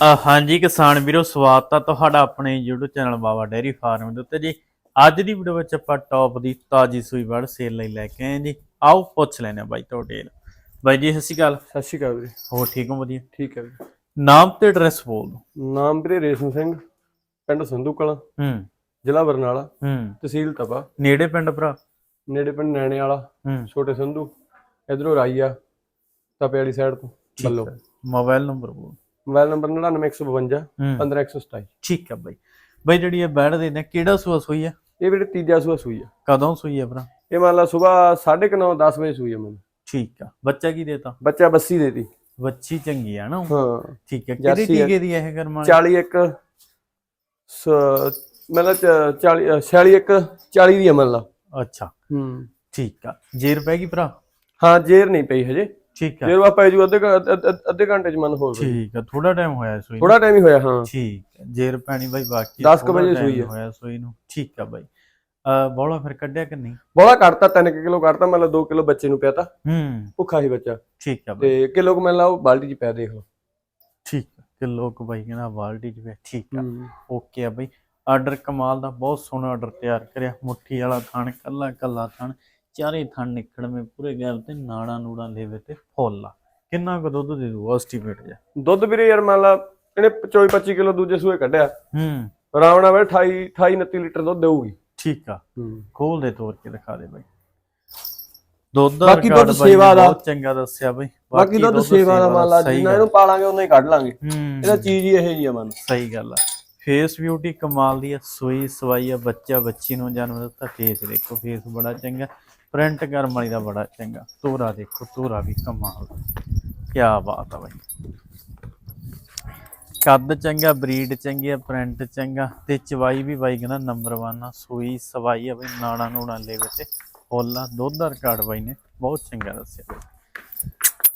ਹਾਂਜੀ ਕਿਸਾਨ ਵੀਰੋ ਸਵਾਗਤ ਆ ਤੁਹਾਡਾ ਆਪਣੇ YouTube channel Baba dairy farm ਦੇ ਉੱਤੇ ਜੀ। ਅੱਜ ਦੀ ਵੀਡੀਓ ਵਿੱਚ ਆਪਾਂ ਟੌਪ ਦੀ ਤਾਜੀ ਸੂਈ ਵੜ ਸੇਲ ਲਈ ਲੈ ਕੇ ਆਏ ਜੀ। ਆਓ ਪੁੱਛ ਲੈਣੇ ਬਾਈ ਤੁਹਾਡੇ ਨਾਲ। ਬਾਈ ਜੀ ਸਤਿ ਸ਼੍ਰੀ ਅਕਾਲ। ਸਤਿ ਸ਼੍ਰੀ ਅਕਾਲ ਵੀਰੇ। ਹੋਰ ਠੀਕ ਹੋ? ਵਧੀਆ। ਠੀਕ ਹੈ ਵੀਰੇ। ਨਾਮ ਤੇ ਐਡਰੈਸ ਬੋਲ ਦਿਓ। ਨਾਮ ਵੀਰੇ ਰੇਸ਼ਮ ਸਿੰਘ ਪਿੰਡ ਸੰਧੂ ਕਲਾਂ ਹੂੰ। ਜ਼ਿਲ੍ਹਾ ਬਰਨਾਲਾ ਹੂੰ। ਤਹਿਸੀਲ ਤਪਾ। ਨੇੜੇ ਪਿੰਡ ਭਰਾ? ਨੇੜੇ ਪਿੰਡ ਨੈਣੇ ਵਾਲਾ ਹੂੰ। ਛੋਟੇ ਸੰਧੂ ਇਧਰੋਂ ਰਾਈਆ ਤਪੇ ਵਾਲੀ ਸਾਈਡ ਤੋਂ ਬੱਲੋ ਮੋਬਾਈਲ ਨੰਬਰ ਬੋਲ ਮੋਬਾਈਲ ਨੰਬਰ 99152 ਹੂੰ। 15127 ਠੀਕ ਆ ਬਾਈ। ਬਾਈ ਜਿਹੜੀ ਇਹ ਬੈੜ ਦੇ ਨੇ ਕਿਹੜਾ ਸੂਆ ਸੂਈ ਆ? ਇਹ ਵੀਰੇ ਤੀਜਾ ਸੂਆ ਸੂਈ ਆ। ਕਦੋਂ ਸੂਈ ਆ ਭਰਾ? ਇਹ ਮੰਨ ਲਾ ਸਵੇਰ 9:30 10 ਵਜੇ ਸੂਈ ਆ ਮੈਨੂੰ। ਠੀਕ ਆ। ਬੱਚਾ ਕੀ ਦੇਤਾ? ਬੱਚਾ ਬੱਸੀ ਦੇਤੀ। ਬੱਚੀ ਚੰਗੀ ਆ ਨਾ ਹਾਂ। ਠੀਕ ਆ ਕਿਹੜੀ। ਟੀਕੇ ਦੀ ਇਹ ਕਰਮਾਂ 41 ਸ- ਮਤਲਬ 40 46 40 ਦੀ ਮੰਨ ਲਾ। ਅੱਛਾ। ਹੂੰ। ਠੀਕ ਆ। ਜੇਰ ਪੈ ਗਈ ਭਰਾ? ਹਾਂ ਜੇਰ ਨਹੀਂ ਪਈ ਹਜੇ। ਠੀਕ ਆ। ਜੇਰ ਵਾ ਪੈ ਜੂ ਅੱਧੇ ਅੱਧ- ਘੰਟੇ ਚ ਮਨ ਹੋਰ ਠੀਕ ਆ ਥੋੜਾ ਟਾਈਮ ਹੋਇਆ ਸੂਈ। ਥੋੜਾ ਟਾਈਮ ਹੀ ਹੋਇਆ ਹਾਂ। ਠੀਕ ਹੈ ਜੇਰ ਪੈਣੀ ਬਾਈ ਬਾਕੀ ਦਸ ਕੁ ਥੋੜ੍ਹਾ ਵਜੇ time ਸੂਈ। ਹੋਇਆ ਸੂਈ ਨੂੰ। ਠੀਕ ਆ ਬਾਈ। ਅ ਬੋਲਾ ਫਿਰ ਕੱਢਿਆ ਕਿ ਨਹੀਂ? ਬੋਲਾ ਕੱਢਤਾ 3 ਕਿਲੋ ਕੱਢਤਾ ਮਤਲਬ 2 ਕਿਲੋ ਬੱਚੇ ਨੂੰ ਪਿਆਤਾ। ਹੂੰ। ਭੁੱਖਾ ਸੀ ਬੱਚਾ। ਠੀਕ ਆ ਬਾਈ। ਤੇ ਕਿਲੋ ਕੁ ਉਹ ਬਾਲਟੀ ਚ ਪਿਆ ਦੇਖ ਲਓ। ਠੀਕ ਕਿਲੋ ਕੁ ਬਾਈ ਕਹਿੰਦਾ ਬਾਲਟੀ ਚ ਪਿਆ ਠੀਕ ਆ। ਓਕੇ ਆ ਬਾਈ। ਆਰਡਰ ਕਮਾਲ ਦਾ ਬਹੁਤ ਸੋਹਣਾ ਆਰਡਰ ਤਿਆਰ ਕਰਿਆ। ਮੁੱਠੀ ਵਾਲਾ ਥਣ ਕੱਲਾ ਕੱਲਾ ਥਣ ਚਾਰੇ ਥਣ ਨਿਕੜਵੇਂ ਪੂਰੇ ਗੈਲ ਤੇ ਨਾੜਾਂ ਨੂੜਾਂ ਲੈਵੇ ਤੇ ਫੁੱਲ ਕਿੰਨਾ ਕੁ ਦੁੱਧ ਦੇ ਦੂ ਐਸਟੀਮੇਟ ਜਾ ਦੁੱਧ ਵੀਰੇ ਯਾਰ ਮੰਨ ਲਾ ਇਹਨੇ 24 25 ਕਿਲੋ ਦੂਜੇ ਸੂਏ ਕੱਢਿਆ। ਹੂੰ। ਰਾਵਣਾ ਵੇ 28 28 29 ਲੀਟਰ ਦੁੱਧ ਦੇਊਗੀ। ਠੀਕ ਆ। ਹੂੰ। ਖੋਲ ਦੇ ਤੋੜ ਕੇ ਦਿਖਾ ਦੇ ਬਾਈ। ਦੁੱਧ ਦਾ ਬਾਕੀ ਦੁੱਧ ਸੇਵਾ ਦਾ। ਬਹੁਤ ਚੰਗਾ ਦੱਸਿਆ ਬਾਈ। ਬਾਕੀ ਦੁੱਧ ਸੇਵਾ ਦਾ ਮੰਨ ਲਾ ਜਿੰਨਾ। ਇਹਨੂੰ ਪਾਲਾਂਗੇ ਉਨਾ ਹੀ ਕੱਢ ਲਾਂਗੇ। ਇਹਦਾ ਚੀਜ਼ ਹੀ ਇਹ ਜੀ ਆ ਮਨ। ਸਹੀ ਗੱਲ ਆ। ਫੇਸ ਬਿਊਟੀ ਕਮਾਲ ਦੀ ਆ ਸੂਈ ਸਵਾਈ ਆ ਬੱਚਾ ਬੱਚੀ ਨੂੰ ਜਨਮ ਦਿੱਤਾ ਫੇਸ ਦੇਖੋ ਫੇਸ ਬੜਾ ਚੰਗਾ ਪ੍ਰਿੰਟ ਕਰਮ ਵਾਲੀ ਦਾ ਬੜਾ ਚੰਗਾ ਤੋਰਾ ਦੇਖੋ ਤੋਰਾ ਵੀ ਕਮਾਲ ਦਾ। ਕੀ ਬਾਤ ਆ ਬਾਈ। ਕੱਦ ਚੰਗਾ ਬਰੀਡ ਚੰਗੀ ਆ ਪ੍ਰਿੰਟ ਚੰਗਾ ਤੇ ਚਵਾਈ ਵੀ ਬਾਈ ਕਹਿੰਦਾ ਨੰਬਰ 1 ਆ ਸੂਈ ਸਵਾਈ ਆ ਬਈ ਨਾੜਾ ਨੂੜਾ ਲੈ ਵਿੱਚ ਫੁੱਲਾ ਦੁੱਧ ਦਾ ਰਿਕਾਰਡ ਬਾਈ ਨੇ ਬਹੁਤ ਚੰਗਾ ਦੱਸਿਆ।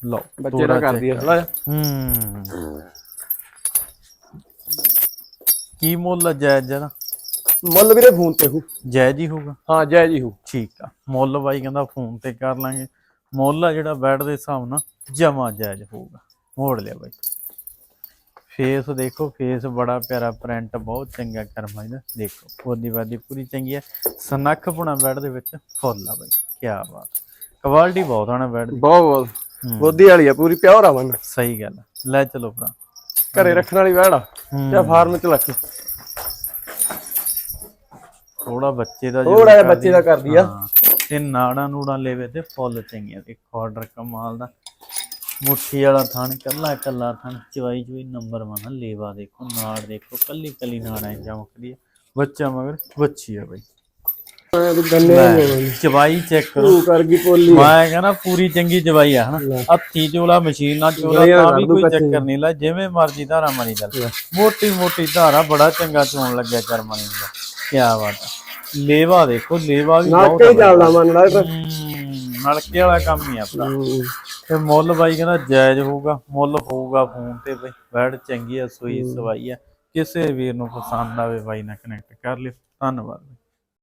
ਲਓ ਬੱਚੇ ਦਾ ਕਰਦੀ ਆ ਥੋੜਾ ਹੂੰ। ਕੀ ਮੁੱਲ ਜਾਇਜ਼ ਜਰਾ ਮੁੱਲ ਵੀਰੇ ਫੋਨ ਤੇ ਹੂ ਜਾਇਜ਼ ਹੀ ਹੋਊਗਾ? ਹਾਂ ਜੈ ਜੀ ਹੂ ਠੀਕ ਆ। ਮੁੱਲ ਬਾਈ ਕਹਿੰਦਾ ਫੋਨ ਤੇ ਕਰ ਲਾਂਗੇ। ਮੁੱਲ ਆ ਜਿਹੜਾ ਬੈਡ ਦੇ ਹਿਸਾਬ ਨਾਲ ਜਮਾ ਜਾਇਜ਼ ਹੋਊਗਾ। ਮੋੜ ਲਿਆ ਬਾਈ। ਫੇਸ ਦੇਖੋ ਫੇਸ ਬੜਾ ਪਿਆਰਾ ਪ੍ਰਿੰਟ ਬਹੁਤ ਚੰਗਾ ਕਰਮਾ ਇਹਦਾ। ਦੇਖੋ ਉਹਦੀ ਵਾਦੀ ਪੂਰੀ ਚੰਗੀ ਹੈ ਸਨੱਖ ਪੁਣਾ ਬੈਡ ਦੇ ਵਿੱਚ ਫੁੱਲ ਆ ਬਾਈ। ਕੀ ਬਾਤ। ਕੁਆਲਿਟੀ ਬਹੁਤ ਆਣਾ ਬੈਡ ਦੀ। ਬਹੁਤ ਬਹੁਤ। ਬੋਦੀ ਵਾਲੀ ਆ ਪੂਰੀ ਪਿਓਰ ਆ ਮਨ ਸਹੀ ਗੱਲ ਆ। ਲੈ ਚਲੋ ਭਰਾ। ਘਰੇ ਰੱਖਣ ਵਾਲੀ ਵੈੜ ਆ। ਜਾਂ ਫਾਰਮ ਚ ਰੱਖ ਥੋੜਾ ਬੱਚੇ ਦਾ ਥੋੜ੍ਹਾ ਜਿਹਾ ਬੱਚੇ ਦਾ ਕਰਦੀ ਆ। ਤੇ ਨਾੜਾਂ ਨੂੜਾਂ ਲੈਵੇ ਤੇ ਫੁੱਲ ਚੰਗੀਆਂ ਦੇਖੋ ਆਰਡਰ ਕਮਾਲ ਦਾ। ਮੁੱਠੀ ਵਾਲਾ ਥਣ ਕੱਲਾ ਕੱਲਾ ਥਣ ਚਵਾਈ ਚਵਾਈ ਨੰਬਰ 1 ਲੇਵਾ ਦੇਖੋ ਨਾੜ ਦੇਖੋ ਕੱਲੀ ਕੱਲੀ ਨਾੜਾਂ ਚਮਕਦੀ ਆ ਬੱਚਾ ਮਗਰ ਬੱਚੀ ਆ ਬਈ। ਗੰਨੇ ਚਵਾਈ ਚੈੱਕ। ਕਰੋ ਤੂੰ ਕਰ ਗਈ ਪੋਲੀ। ਮੈਂ ਕਹਿੰਦਾ ਪੂਰੀ ਚੰਗੀ ਚਵਾਈ ਆ ਹਨਾ? ਹੱਥੀ ਚੋਲਾ ਮਸ਼ੀਨ ਨਾਲ ਚੋਲਾ ਤਾਂ ਵੀ ਕੋਈ। ਚੱਕਰ ਨਹੀਂ। ਲਾ ਜਿਵੇਂ ਮਰਜ਼ੀ ਧਾਰਾ ਮਾਰੀ ਚੱਲ। ਮੋਟੀ ਮੋਟੀ ਧਾਰਾ ਬੜਾ ਚੰਗਾ ਚੋਣ ਲੱਗਿਆ ਕਰਮਾਨੀ ਦਾ ਕੀ ਬਾਤ ਆ। ਲੇਵਾ ਦੇਖੋ ਲੇਵਾ ਵੀ ਬਹੁਤ ਆ ਚੱਲਦਾ ਮਨ ਲਾ ਹਮ, ਨਲਕੇ ਵਾਲਾ ਕੰਮ ਹੀ ਆ ਆਪਣਾ। ਤੇ ਮੁੱਲ ਬਾਈ ਕਹਿੰਦਾ ਜਾਇਜ਼ ਹੋਊਗਾ ਮੁੱਲ ਹੋਊਗਾ ਫੋਨ ਤੇ ਬਈ। ਬੈਡ ਚੰਗੀ ਆ ਸੂਈ ਸਵਾਈ ਆ। ਕਿਸੇ ਵੀਰ ਨੂੰ ਪਸੰਦ ਆਵੇ ਬਾਈ ਨਾਲ ਕਨੈਕਟ ਕਰ ਲਿਓ। ਧੰਨਵਾਦ।